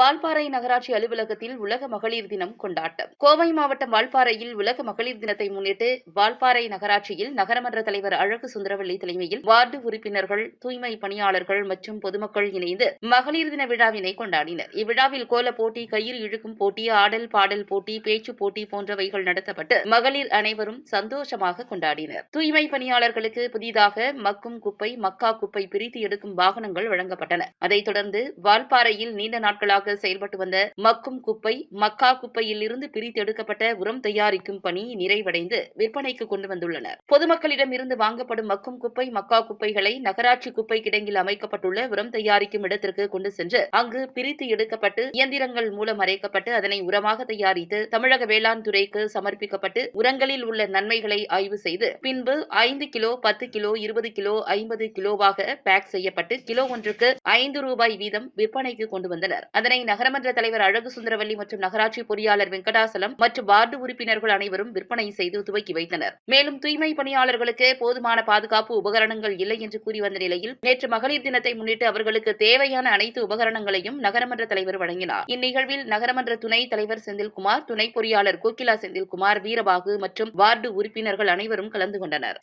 வால்பாறை நகராட்சி அலுவலகத்தில் உலக மகளிர் தினம் கொண்டாட்டம். கோவை மாவட்டம் வால்பாறையில் உலக மகளிர் தினத்தை முன்னிட்டு வால்பாறை நகராட்சியில் நகரமன்ற தலைவர் அழகு சுந்தரவள்ளி தலைமையில் வார்டு உறுப்பினர்கள் தூய்மை பணியாளர்கள் மற்றும் பொதுமக்கள் இணைந்து மகளிர் தின விழாவினை கொண்டாடினர். இவ்விழாவில் கோல போட்டி கயிறு இழுக்கும் போட்டி ஆடல் பாடல் போட்டி பேச்சு போட்டி போன்றவைகள் நடத்தப்பட்டு மகளிர் அனைவரும் சந்தோஷமாக கொண்டாடினர். தூய்மை பணியாளர்களுக்கு புதிதாக மக்கும் குப்பை மக்கா குப்பை பிரித்து எடுக்கும் வாகனங்கள் வழங்கப்பட்டன. அதைத் தொடர்ந்து வால்பாறையில் நீண்ட நாட்களாக ஆண்டுகளாக செயல்பட்டு வந்த மக்கும் குப்பை மக்கா குப்பையில் இருந்து பிரித்தெடுக்கப்பட்ட உரம் தயாரிக்கும் பணி நிறைவடைந்து விற்பனைக்கு கொண்டு வந்துள்ளனர் பொதுமக்களிடம் இருந்து வாங்கப்படும் மக்கும் குப்பை மக்கா குப்பைகளை நகராட்சி குப்பை கிடங்கில் அமைக்கப்பட்டுள்ள உரம் தயாரிக்கும் இடத்திற்கு கொண்டு சென்று அங்கு பிரித்து எடுக்கப்பட்டு இயந்திரங்கள் மூலம் அரைக்கப்பட்டு அதனை உரமாக தயாரித்து தமிழக வேளாண் துறைக்கு சமர்ப்பிக்கப்பட்டு உரங்களில் உள்ள நன்மைகளை ஆய்வு செய்து பின்பு ஐந்து கிலோ பத்து கிலோ இருபது கிலோ ஐம்பது கிலோவாக பேக் செய்யப்பட்டு கிலோ ஒன்றுக்கு ஐந்து ரூபாய் வீதம் விற்பனைக்கு கொண்டு வந்தனர். அதனை நகரமன்ற தலைவர் அழகு சுந்தரவல்லி மற்றும் நகராட்சி பொறியாளர் வெங்கடாசலம் மற்றும் வார்டு உறுப்பினர்கள் அனைவரும் விற்பனை செய்து துவக்கி வைத்தனர். மேலும் தூய்மை பணியாளர்களுக்கு போதுமான பாதுகாப்பு உபகரணங்கள் இல்லை என்று கூறி வந்த நிலையில் நேற்று மகளிர் தினத்தை முன்னிட்டு அவர்களுக்கு தேவையான அனைத்து உபகரணங்களையும் நகரமன்ற தலைவர் வழங்கினார். இந்நிகழ்வில் நகரமன்ற துணை தலைவர் செந்தில்குமார் துணை பொறியாளர் கோகிலா செந்தில்குமார் வீரபாகு மற்றும் வார்டு உறுப்பினர்கள் அனைவரும் கலந்து கொண்டனர்.